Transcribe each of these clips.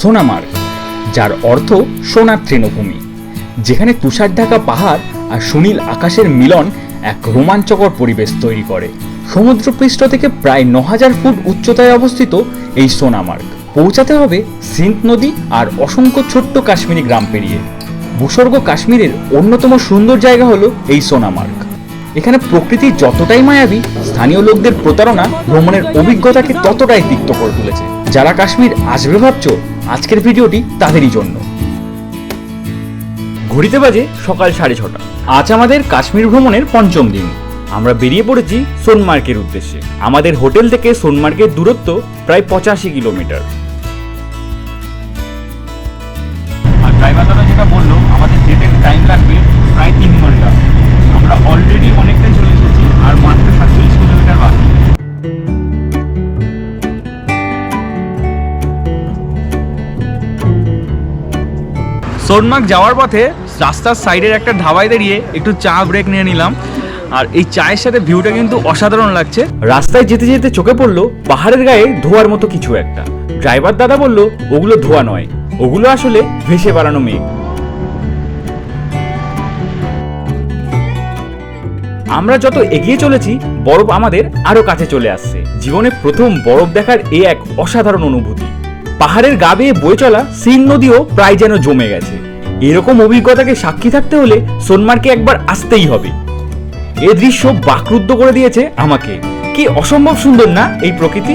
সোনামার্গ, যার অর্থ সোনার তৃণভূমি, যেখানে তুষার ঢাকা পাহাড় আর সুনীল আকাশের মিলন এক রোমাঞ্চকর পরিবেশ তৈরি করে। সমুদ্রপৃষ্ঠ থেকে প্রায় ন হাজার ফুট উচ্চতায় অবস্থিত এই সোনামার্গ। পৌঁছাতে হবে সিন্ধ নদী আর অসংখ্য ছোট্ট কাশ্মীরি গ্রাম পেরিয়ে। ভূস্বর্গ কাশ্মীরের অন্যতম সুন্দর জায়গা হলো এই সোনামার্গ। এখানে প্রকৃতি যতটাই মায়াবী, স্থানীয় লোকদের প্রতারণা ভ্রমণের অভিজ্ঞতাকে ততটাই তিক্ত করে তুলেছে। যারা কাশ্মীর আসবে ভাবছ আজকের ভিডিওটি তাদেরই জন্য। ঘড়িতে বাজে সকাল সাড়ে ছটা। আজ আমাদের কাশ্মীর ভ্রমণের পঞ্চম দিন। আমরা বেরিয়ে পড়েছি সোনমার্গের উদ্দেশ্যে। আমাদের হোটেল থেকে সোনমার্গের দূরত্ব প্রায় পঁচাশি কিলোমিটার। আর ড্রাইভার দাদা যেটা বলল আমাদের যেতে টাইম লাগবে প্রায় তিন ঘণ্টা। আমরা অলরেডি অনেকটাই চলে এসেছি আর মাত্র সাতচল্লিশ সোনমার্গ যাওয়ার পথে রাস্তার সাইডের একটা ধাবায় দাঁড়িয়ে একটু চা ব্রেক নিয়ে নিলাম। আর এই চায়ের সাথে ভিউটা কিন্তু অসাধারণ লাগছে। রাস্তায় যেতে যেতে চোখে পড়ল পাহাড়ের গায়ে ধোয়ার মতো কিছু একটা। ড্রাইভার দাদা বলল, ওগুলো ধোয়া নয়। ওগুলো আসলে ভেসে বেড়ানো মেঘ। আমরা যত এগিয়ে চলেছি, বরফ আমাদের আরও কাছে চলে আসছে। জীবনে প্রথম বরফ দেখার এ এক অসাধারণ অনুভূতি। পাহাড়ের গা বেয়ে বয়ে চলা সিন নদীও প্রায় যেন জমে গেছে। এরকম অভিজ্ঞতাকে সাক্ষী থাকতে হলে সোনমার্গে একবার আসতেই হবে। এ দৃশ্য বাকরুদ্ধ করে দিয়েছে আমাকে। কি অসম্ভব সুন্দর না এই প্রকৃতি?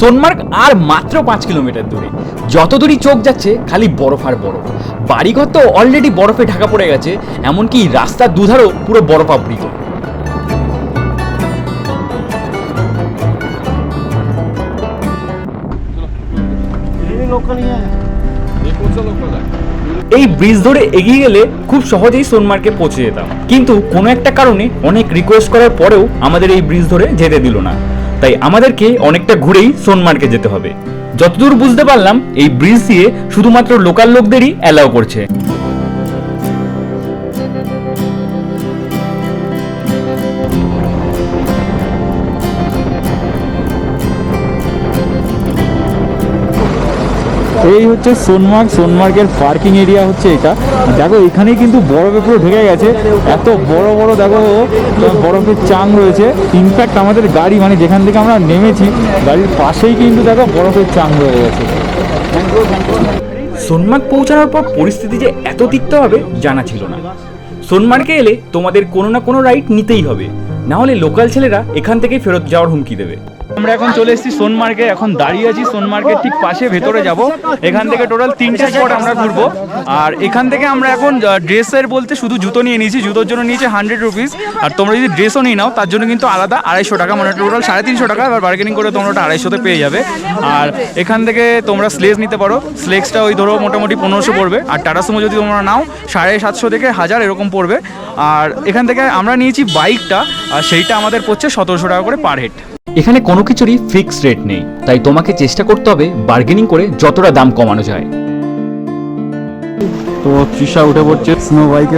সোনমার্গ আর মাত্র পাঁচ কিলোমিটার দূরে। যত দূরই চোখ যাচ্ছে, খালি বরফ আর বরফ। বাড়িঘর তো অলরেডি বরফে ঢাকা পড়ে গেছে, এমনকি রাস্তার দুধারও পুরো বরফ আবৃত। এই ব্রিজ ধরে এগিয়ে গেলে খুব সহজেই সোনমার্গে পৌঁছে যেতাম। কিন্তু কোনো একটা কারণে অনেক রিকোয়েস্ট করার পরেও আমাদের এই ব্রিজ ধরে যেতে দিল না। তাই আমাদেরকে অনেকটা ঘুরেই সোনমার্গে যেতে হবে। যতদূর বুঝতে পারলাম এই ব্রিজ দিয়ে শুধুমাত্র লোকাল লোকদেরই অ্যালাউ করছে। এই হচ্ছে সোনমার্গ, সোনমার্গের পার্কিং এরিয়া হচ্ছে এটা। দেখো, এখানেই কিন্তু বরফে পুরো ঢেকে গেছে। এত বড় বড়, দেখো, বরফের চাং রয়েছে। ইনফ্যাক্ট আমাদের গাড়ি মানে যেখান থেকে আমরা নেমেছি, গাড়ির পাশেই কিন্তু, দেখো, বরফের চাং রয়ে গেছে। সোনমার্গ পৌঁছানোর পর পরিস্থিতি যে এত তিক্ত হবে, জানা ছিল না। সোনমার্গে এলে তোমাদের কোনো না কোনো রাইড নিতেই হবে। না হলে লোকাল ছেলেরা এখান থেকে ফেরত যাওয়ার হুমকি দেবে। আমরা এখন চলে এসেছি সোনমার্গে, এখন দাঁড়িয়ে আছি সোনমার্গের ঠিক পাশে, ভেতরে যাব। এখান থেকে টোটাল তিনটে স্পট আমরা ঘুরবো। আর এখান থেকে আমরা এখন ড্রেসের বলতে শুধু জুতো নিয়ে নিয়েছি, জুতোর জন্য নিয়েছে হান্ড্রেড রুপিস আর তোমরা যদি ড্রেসও নিয়ে নাও, তার জন্য কিন্তু আলাদা আড়াইশো টাকা মানে টোটাল সাড়ে তিনশো টাকা, এবার বার্গেনিং করে তোমরা ওটা আড়াইশোতে পেয়ে যাবে। আর এখান থেকে তোমরা স্লেজ নিতে পারো। স্লেক্সটা ওই ধরো মোটামুটি পনেরোশো পড়বে। আর টাটা সুমো যদি তোমরা নাও, সাড়ে সাতশো থেকে হাজার এরকম পড়বে। আর এখান থেকে আমরা নিয়েছি বাইকটা আর সেইটা আমাদের পড়ছে সতেরোশো টাকা করে পার হেড এখানে কোনো কিছুরই ফিক্সড রেট নেই তাই তোমাকে চেষ্টা করতে হবে বার্গেনিং করে যতটা দাম কমানো যায়। তো তৃষা উঠে পড়ছে স্নো বাইকে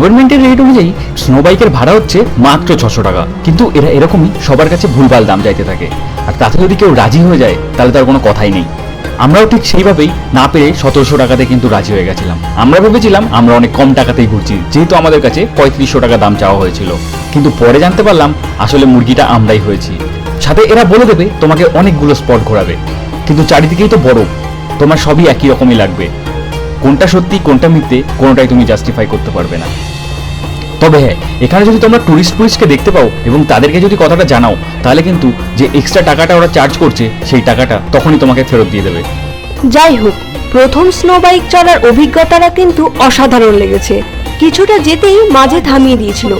গভর্নমেন্টের রেট অনুযায়ী স্নো বাইকের ভাড়া হচ্ছে মাত্র ছশো টাকা। কিন্তু এরা এরকমই সবার কাছে ভুলভাল দাম চাইতে থাকে। আর তাতে যদি কেউ রাজি হয়ে যায়, তাহলে তার কোনো কথাই নেই। আমরাও ঠিক সেইভাবেই না পেরে সতেরোশো টাকাতে কিন্তু রাজি হয়ে গেছিলাম। আমরা ভেবেছিলাম আমরা অনেক কম টাকাতেই ঘুরছি, যেহেতু আমাদের কাছে পঁয়ত্রিশশো টাকা দাম চাওয়া হয়েছিল। কিন্তু পরে জানতে পারলাম আসলে মুরগিটা আমরাই হয়েছি। সাথে এরা বলে দেবে, তোমাকে অনেকগুলো স্পট ঘোরাবে। কিন্তু চারিদিকেই তো বরফ। তোমার সবই একই রকমই লাগবে। কোনটা সত্যি, কোনটা মিথ্যে, কোনোটাই তুমি জাস্টিফাই করতে পারবে না। তবে হ্যাঁ এখানে যদি তোমরা টুরিস্ট টুরিস্টকে দেখতে পাও এবং তাদেরকে যদি কথাটা জানাও, তাহলে কিন্তু যে এক্সট্রা টাকাটা ওরা চার্জ করছে, সেই টাকাটা তখনই তোমাকে ফেরত দিয়ে দেবে। যাই হোক, প্রথম স্নো বাইক চলার অভিজ্ঞতাটা কিন্তু অসাধারণ লেগেছে। কিছুটা যেতেই মাঝে থামিয়ে দিয়েছিল।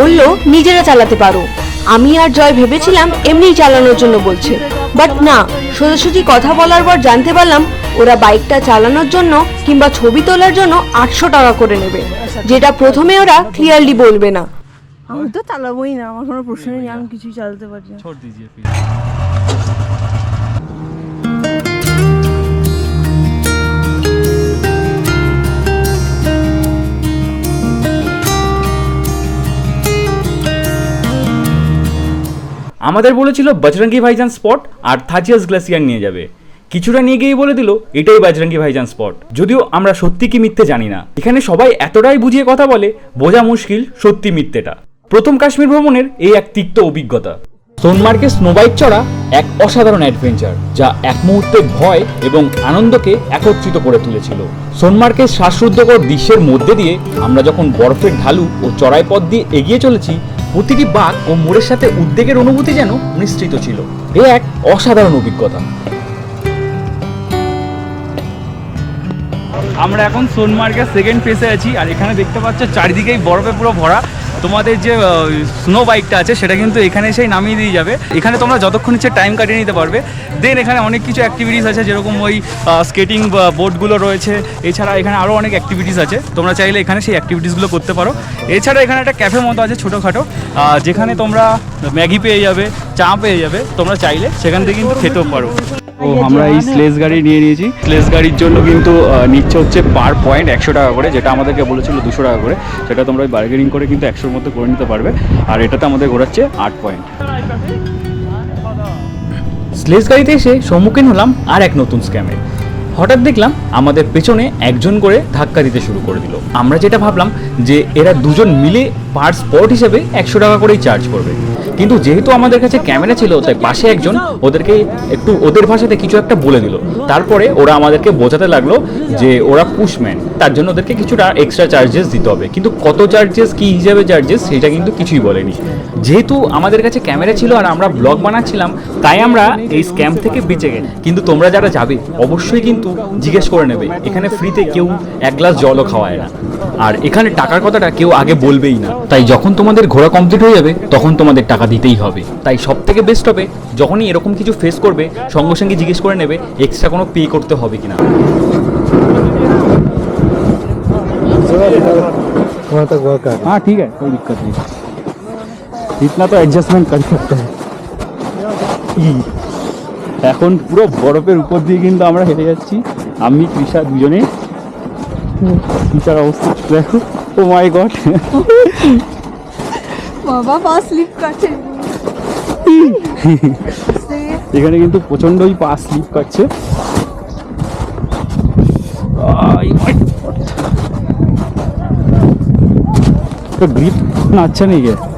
বলল, নিজেরা চালাতে পারো। আমি আর জয় ভেবেছিলাম এমনি চালানোর জন্য বলছে। বাট না, সোজাসুজি কথা বলার পর জানতে পারলাম ওরা বাইকটা চালানোর জন্য কিংবা ছবি তোলার জন্য আটশো টাকা করে নেবে যেটা প্রথমে ওরা ক্লিয়ারলি বলবে না আমি তো চালাবোই না আমার কোনো প্রশ্নই নেই আমি কিছুই চালাতে পারি না छोड़ दीजिए फिर আমাদের বলেছিল বজরঙ্গি ভাইজান স্পট আর থাচিয়াস গ্লাসিয়ার নিয়ে যাবে কিছুটা নিয়ে গিয়ে বলে দিল, এটাই বজরঙ্গি ভাইজান স্পট যদিও আমরা সত্যি কি মিথ্যে জানি না। এখানে সবাই এতটাই বুঝিয়ে কথা বলে, বোঝা মুশকিল সত্যি মিথ্যেটা। প্রথম কাশ্মীর ভ্রমণের এই এক তিক্ত অভিজ্ঞতা। সোনমার্গে স্নোবাইক চড়া এক অসাধারণ অ্যাডভেঞ্চার যা এক মুহূর্তে ভয় এবং আনন্দকে একত্রিত করে তুলেছিল। সোনমার্গের শ্বাসরুদ্ধকর দৃশ্যের মধ্যে দিয়ে আমরা যখন বরফের ঢালু ও চড়াই পথ দিয়ে এগিয়ে চলেছি, প্রতিটি বাঘ ও মোড়ের সাথে উদ্বেগের অনুভূতি যেন মিশ্রিত ছিল। এ এক অসাধারণ অভিজ্ঞতা। আমরা এখন সোনমার্গের সেকেন্ড ফেসে আছি, আর এখানে দেখতে পাচ্ছ চারিদিকেই বরফে পুরো ভরা। তোমাদের যে স্নো বাইকটা আছে, সেটা কিন্তু এখানে এসেই নামিয়ে দিয়ে যাবে। এখানে তোমরা যতক্ষণ ইচ্ছে টাইম কাটিয়ে নিতে পারবে। দেন এখানে অনেক কিছু অ্যাক্টিভিটিস আছে, যেরকম ওই স্কেটিং বোর্ডগুলো রয়েছে। এছাড়া এখানে আরও অনেক অ্যাক্টিভিটিস আছে। তোমরা চাইলে এখানে সেই অ্যাক্টিভিটিসগুলো করতে পারো। এছাড়া এখানে একটা ক্যাফে মতো আছে ছোটোখাটো যেখানে তোমরা ম্যাগি পেয়ে যাবে, চা পেয়ে যাবে। তোমরা চাইলে সেখান থেকে কিন্তু খেতেও পারো। তো আমরা এই স্লেজ গাড়ি নিয়ে নিয়েছি। স্লেজ গাড়ির জন্য কিন্তু নিচ্ছে হচ্ছে পার পয়েন্ট একশো টাকা করে যেটা আমাদেরকে বলেছিল দুশো টাকা করে। সেটা তোমরা বার্গেনিং করে কিন্তু একশোর মধ্যে করে নিতে পারবে। আর এটাতে আমাদের ঘোরাচ্ছে আট পয়েন্ট। স্লেজ গাড়িতে এসে সম্মুখীন হলাম আর এক নতুন স্ক্যামে হঠাৎ দেখলাম আমাদের পেছনে একজন করে ধাক্কা দিতে শুরু করে দিল। আমরা যেটা ভাবলাম যে এরা দুজন মিলে পার স্পট হিসেবে একশো টাকা করেই চার্জ করবে। কিন্তু যেহেতু আমাদের কাছে ক্যামেরা ছিল, তাই পাশে একজন ওদেরকে একটু ওদের ভাষাতে কিছু একটা বলে দিল। তারপরে ওরা আমাদেরকে বোঝাতে লাগল যে ওরা পুশম্যান তার জন্য ওদেরকে কিছুটা এক্সট্রা চার্জেস দিতে হবে। কিন্তু কত চার্জেস কি হিসাবে চার্জেস সেটা কিন্তু কিছুই বলেনি। যেহেতু আমাদের কাছে ক্যামেরা ছিল আর আমরা ব্লগ বানাচ্ছিলাম, তাই আমরা এই স্ক্যাম থেকে বেঁচে গেছি কিন্তু তোমরা যারা যাবে, অবশ্যই কিন্তু জিজ্ঞেস করে নেবে, এখানে ফ্রিতে কেউ এক গ্লাস জলও খাওয়ায় না। আর এখানে টাকার কথাটা কেউ আগে বলবেই না। তাই যখন তোমাদের ঘোরা কমপ্লিট হয়ে যাবে তখন তোমাদের টাকা দিতেই হবে তাই সব থেকে বেস্ট হবে যখনই এরকম কিছু ফেস করবে সঙ্গে সঙ্গে জিজ্ঞেস করে নেবে এক্সট্রা কোনো পে করতে হবে কিনা वहाँ तक वर्क कर हाँ ठीक है कोई दिक्कत नहीं इतना तो एडजस्टमेंट कर सकते हैं এখন পুরো বরফের উপর দিয়ে কিন্তু আমরা হেঁটে যাচ্ছি আমি কৃষা দুজনে কৃষার অবস্থা দেখো ও মাই গড বাবা পা স্লিপ কাটছে এখানে কিন্তু প্রচণ্ডই পা স্লিপ করছে तो ग्रिप इतना अच्छा नहीं है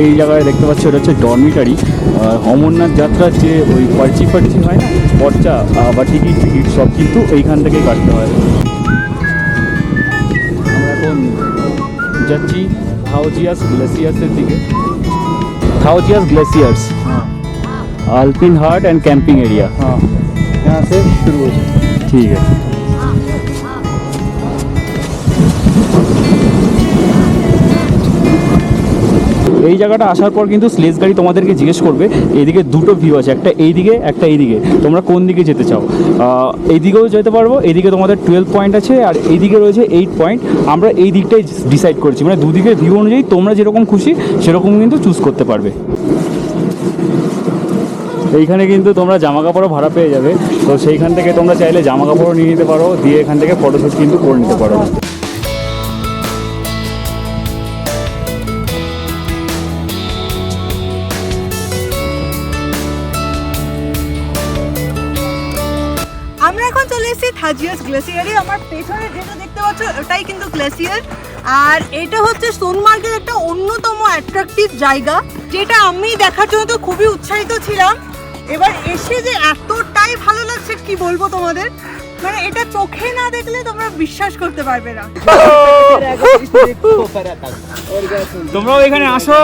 এই জায়গায় দেখতে পাচ্ছি ওটা হচ্ছে ডরমিটারি অমরনাথ যাত্রার যে ওই পার্চি ফার্চি হয় না পর্চা আহ, বা টিকিট টিকিট সব কিন্তু এইখান থেকেই কাটতে হয় আমরা এখন যাচ্ছি থাউজিয়াস গ্লেসিয়ার্সের দিকে Thajiwas glaciers alpine heart and camping area हाँ यहाँ से शुरू हो जाए ঠিক আছে এই জায়গাটা আসার পর কিন্তু স্লেজ গাড়ি তোমাদেরকে জিজ্ঞেস করবে এইদিকে দুটো ভিউ আছে, একটা এইদিকে একটা এইদিকে। তোমরা কোন দিকে যেতে চাও? এইদিকেও যেতে পারব এইদিকে তোমাদের টুয়েলভ পয়েন্ট আছে, আর এইদিকে রয়েছে এইট পয়েন্ট আমরা এই দিকটাই ডিসাইড করছি মানে দুদিকের ভিউ অনুযায়ী তোমরা যেরকম খুশি, সেরকম কিন্তু চুজ করতে পারবে। এইখানে কিন্তু তোমরা জামা কাপড়ও ভাড়া পেয়ে যাবে, তো সেইখান থেকে তোমরা চাইলে জামা কাপড়ও নিয়ে নিতে পারো, দিয়ে এখান থেকে ফটোশ্যুট কিন্তু করে নিতে পারো। আমরা এখন চলে এসেছি থাজিয়াস গ্লেসিয়ারে আমার পেছনে যেটা দেখতে পাচ্ছ, ওটাই কিন্তু গ্লেসিয়ার। আর এটা হচ্ছে সোনমার্গের একটা অন্যতম অ্যাট্রাকটিভ জায়গা, যেটা আমি দেখার জন্য তো খুবই উৎসাহিত ছিলাম। এবার এসে যে এতটাই ভালো লাগছে, কি বলব তোমাদের? মানে এটা চোখে না দেখলে তোমরা বিশ্বাস করতে পারবে না। তোমরাও এখানে আসো,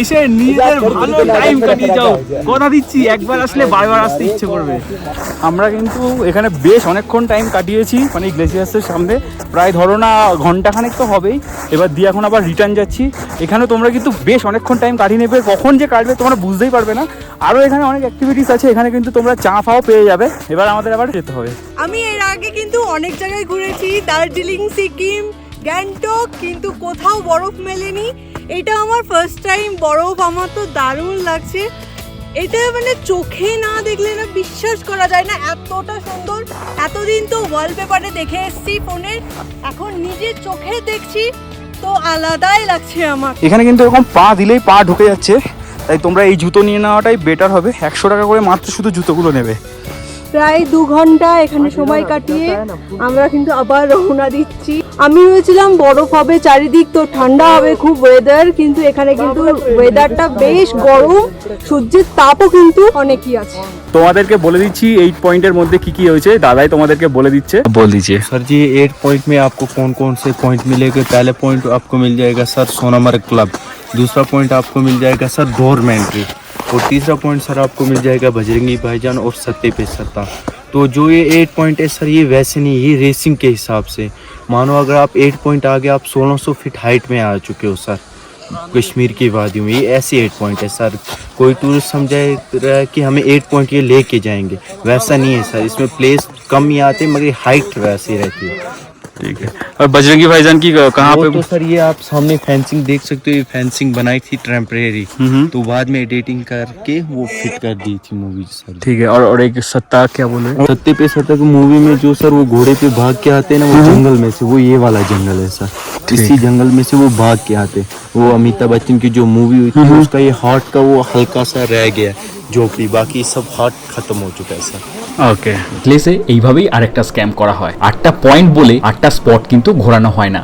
এসে নিজেদের ভালো টাইম কাটিয়ে যাও। কথা দিচ্ছি, একবার আসলে বারবার আসতে ইচ্ছে করবে। আমরা কিন্তু এখানে বেশ অনেকক্ষণ টাইম কাটিয়েছি মানে গ্লেসিয়াসের সামনে। প্রায় ধরো না, ঘন্টাখানেক তো হবেই। এবার দিয়ে এখন আবার রিটার্ন যাচ্ছি। এখানে তোমরা কিন্তু বেশ অনেকক্ষণ টাইম কাটিয়ে নেবে। কখন যে কাটবে তোমরা বুঝতেই পারবে না। আরও এখানে অনেক অ্যাক্টিভিটিস আছে, এখানে কিন্তু তোমরা চা ফাও পেয়ে যাবে। এবার আমাদের আবার যেতে হবে। আমি এর আগে কিন্তু অনেক জায়গায় ঘুরেছি, দার্জিলিং, সিকিম, গ্যাংটক, কিন্তু কোথাও বরফ মেলেনি। এটা আমার ফার্স্ট টাইম বরফ আমার তো দারুণ লাগছে। এটা মানে চোখে না দেখলে না বিশ্বাস করা যায় না, এতটা সুন্দর। এতদিন তো ওয়ালপেপারে দেখে এসছি ফোনের এখন নিজের চোখে দেখছি, তো আলাদাই লাগছে আমার এখানে কিন্তু এরকম পা দিলেই পা ঢুকে যাচ্ছে, তাই তোমরা এই জুতো নিয়ে নেওয়াটাই বেটার হবে। একশো টাকা করে মাত্র শুধু জুতোগুলো নেবে। প্রায় দু ঘন্টা এখানে সময় কাটিয়ে আমরা কিন্তু আবার রওনা দিচ্ছি আমি ভেবেছিলাম বরফ হবে চারিদিক তো ঠান্ডা হবে খুব ওয়েদার কিন্তু এখানে কিন্তু ওয়েদারটা বেশ গরম সূর্যের তাপও কিন্তু অনেকই আছে তোমাদেরকে বলে দিচ্ছি এইট পয়েন্টের মধ্যে কি কি হয়েছে দাদাই তোমাদেরকে বলে দিচ্ছে বল দিচ্ছে सर जी एट पॉइंट में आपको कौन कौन से पॉइंट मिलेंगे पहले पॉइंट आपको मिल जाएगा सर सोनामर्ग क्लब दूसरा पॉइंट आपको मिल जाएगा सर गवर्नमेंट्री और तीसरा पॉइंट सर आपको मिल जाएगा बजरंगी भाईजान और सत्ते पे सत्ता। तो जो ये एट पॉइंट है सर ये वैसे नहीं, ये रेसिंग के हिसाब से। मानो अगर आप एट पॉइंट आ गए आप 1600 फीट हाइट में आ चुके हो सर कश्मीर की वादियों में, ये ऐसे एट पॉइंट है सर कोई टूरिस्ट समझाए रहा है कि हमें एट पॉइंट ये लेके जाएँगे। वैसा नहीं है सर इसमें प्लेस कम ही आते, मगर हाइट वैसी रहती है। ठीक है। और बजरंगी भाईजान की कहाँ पे तो सर ये आप सामने फेंसिंग देख सकते हो ये फेंसिंग बनाई थी टेम्परेरी। तो बाद में एडिटिंग करके वो फिट कर दी थी मूवी सर। ठीक है और और एक सत्ता क्या बोले? सत्ते पे सत्ता की मूवी में जो सर वो घोड़े पे भाग के आते हैं ना वो जंगल में से वो ये वाला जंगल है सर। इसी जंगल में से वो भाग के आते वो अमिताभ बच्चन की जो मूवी हुई थी उसका ये हार्ट का वो हल्का सा रह गया। है झोपड़ी बाकी सब हार्ट खत्म हो चुका है सर ओके প্লেসে এইভাবেই আরেকটা স্ক্যাম করা হয় আটটা পয়েন্ট বলে আটটা স্পট কিন্তু ঘোরানো হয় না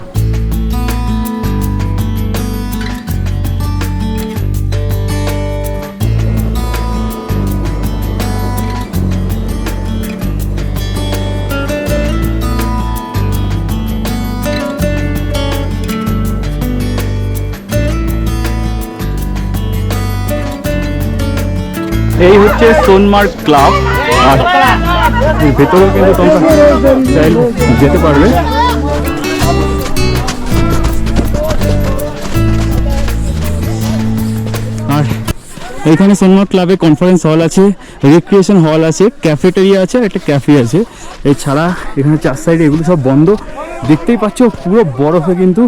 এই হচ্ছে সোনমার্গ ক্লাব। আর ভেতরেও কিন্তু তোমরা চাইলে যেতে পারবে। আর এখানে সোনমার্গ ক্লাবে কনফারেন্স হল আছে রিক্রিয়েশন হল আছে ক্যাফেটেরিয়া আছে, আর একটা ক্যাফে আছে। এছাড়া এখানে চার সাইডে এগুলো সব বন্ধ। দেখতেই পাচ্ছ, পুরো বরফে কিন্তু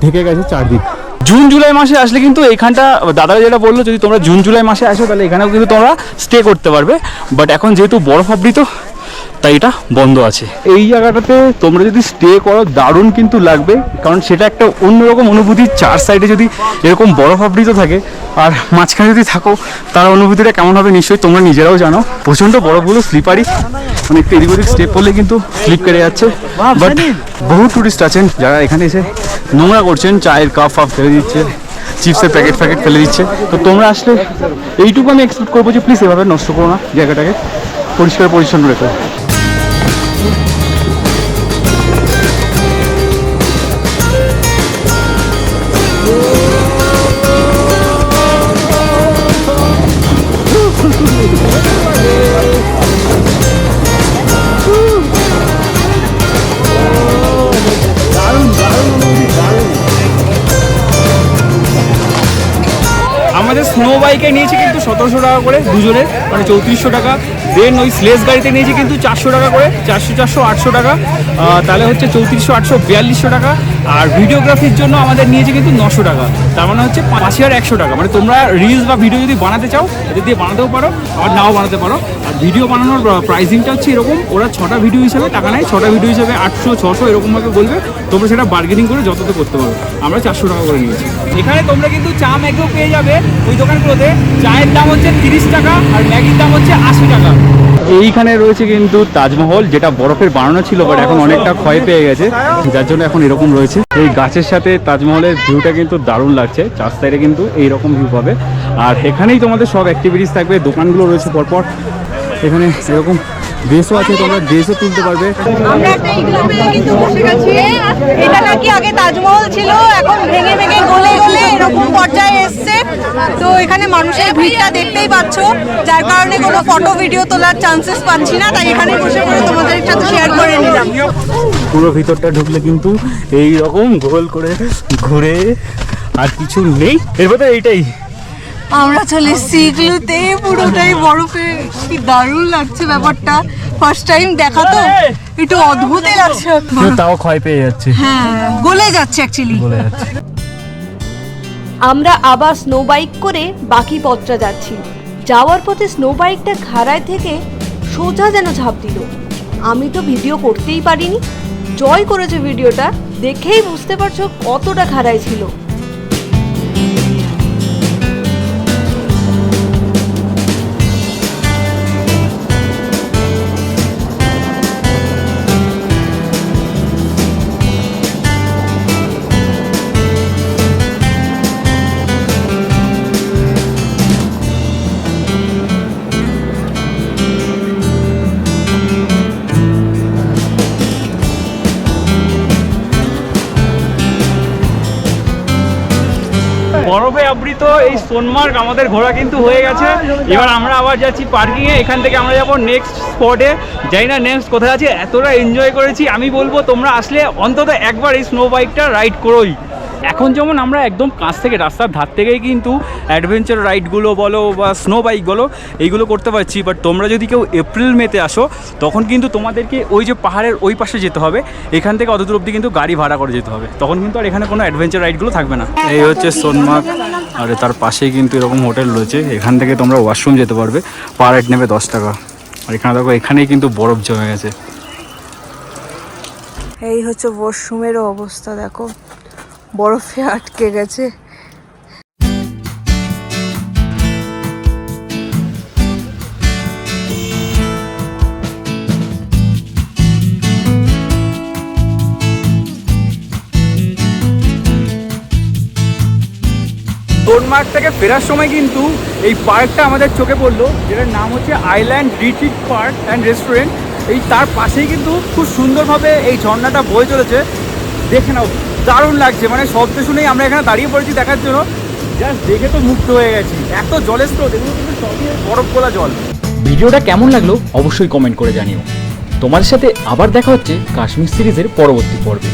ঢেকে গেছে চারদিক। জুন জুলাই মাসে আসলে কিন্তু এইখানটা দাদা যেটা বলল যদি তোমরা জুন জুলাই মাসে আসো তাহলে এখানেও কিন্তু তোমরা স্টে করতে পারবে। বাট এখন যেহেতু বরফ আবৃত তাই এটা বন্ধ আছে। এই জায়গাটাতে তোমরা যদি স্টে করো দারুণ কিন্তু লাগবে। কারণ সেটা একটা অন্যরকম অনুভূতি চার সাইডে যদি এরকম বরফ আবৃত থাকে আর মাঝখানে যদি থাকো তার অনুভূতিটা কেমন হবে নিশ্চয়ই তোমরা নিজেরাও জানো। প্রচণ্ড বরফগুলো স্লিপারি মানে একটু এদিক ওদিক স্টেপ করলে কিন্তু স্লিপ কেটে যাচ্ছে। বাট বহু টুরিস্ট আছেন যারা এখানে এসে নোংরা করছেন, চায়ের কাপ ফাপ ফেলে দিচ্ছে, চিপসের প্যাকেট ফ্যাকেট ফেলে দিচ্ছে। তো তোমরা আসলে এইটুকু আমি এক্সপেক্ট করব যে প্লিজ এভাবে নষ্ট করো না জায়গাটাকে। পরিষ্কার পরিচ্ছন্ন রেখো। বাইকে নিয়েছে কিন্তু সতেরোশো টাকা করে দুজনের মানে চৌত্রিশশো টাকা। দেন ওই স্লেস গাড়িতে নিয়েছে কিন্তু চারশো টাকা করে, চারশো চারশো, আটশো টাকা। তাহলে হচ্ছে চৌত্রিশশো, আটশো, বিয়াল্লিশশো টাকা। আর ভিডিওগ্রাফির জন্য আমাদের নিয়েছে কিন্তু নশো টাকা। তার মানে হচ্ছে পাঁচ হাজার একশো টাকা। মানে তোমরা রিলস বা ভিডিও যদি বানাতে চাও এদের দিয়ে বানাতেও পারো, আবার নাও বানাতে পারো। আর ভিডিও বানানোর প্রাইসিংটা হচ্ছে এরকম। ওরা ছটা ভিডিও হিসাবে টাকা নেয়, ছটা ভিডিও হিসাবে আটশো, ছশো এরকমভাবে বলবে। তোমরা সেটা বার্গেনিং করে যতটা করতে পারো। আমরা চারশো টাকা করে নিয়েছি। এখানে তোমরা কিন্তু চা ম্যাগিও পেয়ে যাবে। ওই দোকানগুলোতে চায়ের দাম হচ্ছে তিরিশ টাকা আর ম্যাগির দাম হচ্ছে আশি টাকা। এইখানে রয়েছে কিন্তু তাজমহল, যেটা বরফের বানানো ছিল বাট এখন অনেকটা ক্ষয় পেয়ে গেছে। যার জন্য এখন এরকম রয়েছে। এই গাছের সাথে তাজমহলের ভিউটা কিন্তু দারুণ লাগছে। চার সাইডে কিন্তু এইরকম ভিউ পাবে। আর এখানেই তোমাদের সব অ্যাক্টিভিটিস থাকবে। দোকানগুলো রয়েছে পরপর। এখানে এরকম ড্রেসও আছে তোমরা ড্রেসও তুলতে পারবে। আমরা একটা ইগলু পেয়ে কিন্তু বসে গেছি। এটা নাকি আগে তাজমহল ছিল এখন ভেঙে ভেঙে গলে গলে এরকম পর্যায়ে এসছে। তো এখানে মানুষের ভিড়টা দেখতেই পাচ্ছ। যার কারণে কোনো ফটো ভিডিও তোলার চান্সেস পাচ্ছি না। তাই এখানে বসে পড়ে তোমাদের সাথে শেয়ার করে নিলাম। পুরো ভিতরটা ঢুকলে কিন্তু এই রকম গোল করে ঘুরে আর কিছু নেই। এরপর এইটাই। আমরা চলে এসেছি ইগলুতে পুরোটাই বরফে। কি দারুণ লাগছে ব্যাপারটা। ফার্স্ট টাইম দেখা তো? একটু অদ্ভুতই লাগছে তাও ক্ষয় পেয়ে যাচ্ছে। হ্যাঁ গলে যাচ্ছে অ্যাকচুয়ালি বলে যাচ্ছে। আমরা আবার স্নো বাইক করে বাকি পথটা যাচ্ছি। যাওয়ার পথে স্নো বাইকটা খাড়ায় থেকে সোজা যেন ঝাঁপ দিল। আমি তো ভিডিও করতেই পারিনি। জয় করেছে ভিডিওটা দেখেই বুঝতে পারছ কতটা খাড়ায় ছিল। বরফে এই সোনমার্গ, আমাদের ঘোরা কিন্তু হয়ে গেছে। এবার আমরা আবার যাচ্ছি পার্কিংয়ে এখান থেকে আমরা যাব নেক্সট স্পটে যাই না নেক্সট কোথায় আছে, এতটা এনজয় করেছি। আমি বলব, তোমরা আসলে অন্তত একবার এই স্নো বাইকটা রাইড করোই। এখন যেমন আমরা একদম কাছ থেকে, রাস্তার ধার থেকেই কিন্তু অ্যাডভেঞ্চার রাইডগুলো বলো বা স্নো বাইক বলো এইগুলো করতে পারছি। বাট তোমরা যদি কেউ এপ্রিল মেতে আসো, তখন কিন্তু তোমাদেরকে ওই যে পাহাড়ের ওই পাশে যেতে হবে। এখান থেকে অত দূর অব্দি কিন্তু গাড়ি ভাড়া করে যেতে হবে। তখন কিন্তু আর এখানে কোনো অ্যাডভেঞ্চার রাইডগুলো থাকবে না। এই হচ্ছে সোনমার্গ। আর তার পাশেই কিন্তু এরকম হোটেল রয়েছে। এখান থেকে তোমরা ওয়াশরুম যেতে পারবে। পার হেড নেবে দশ টাকা। আর এখানে দেখো, এখানেই কিন্তু বরফ জমে গেছে। এই হচ্ছে ওয়াশরুমেরও অবস্থা, দেখো। বরফে আটকে গেছে। সোনমার্গ থেকে ফেরার সময় কিন্তু এই পার্কটা আমাদের চোখে পড়ল, যেটার নাম হচ্ছে island retreat park and restaurant এই তার পাশেই কিন্তু খুব সুন্দরভাবে এই ঝর্ণাটা বয়ে চলেছে। দেখে নাও, দারুণ লাগছে। মানে শব্দ শুনেই আমরা এখানে দাঁড়িয়ে পড়েছি দেখার জন্য। জাস্ট দেখে তো মুক্ত হয়ে গেছি। এত জলের স্রোত, এগুলো কিন্তু সবই বরফ গোলা জল। ভিডিওটা কেমন লাগল অবশ্যই কমেন্ট করে জানিও। তোমাদের সাথে আবার দেখা হচ্ছে কাশ্মীর সিরিজের পরবর্তী পর্বে।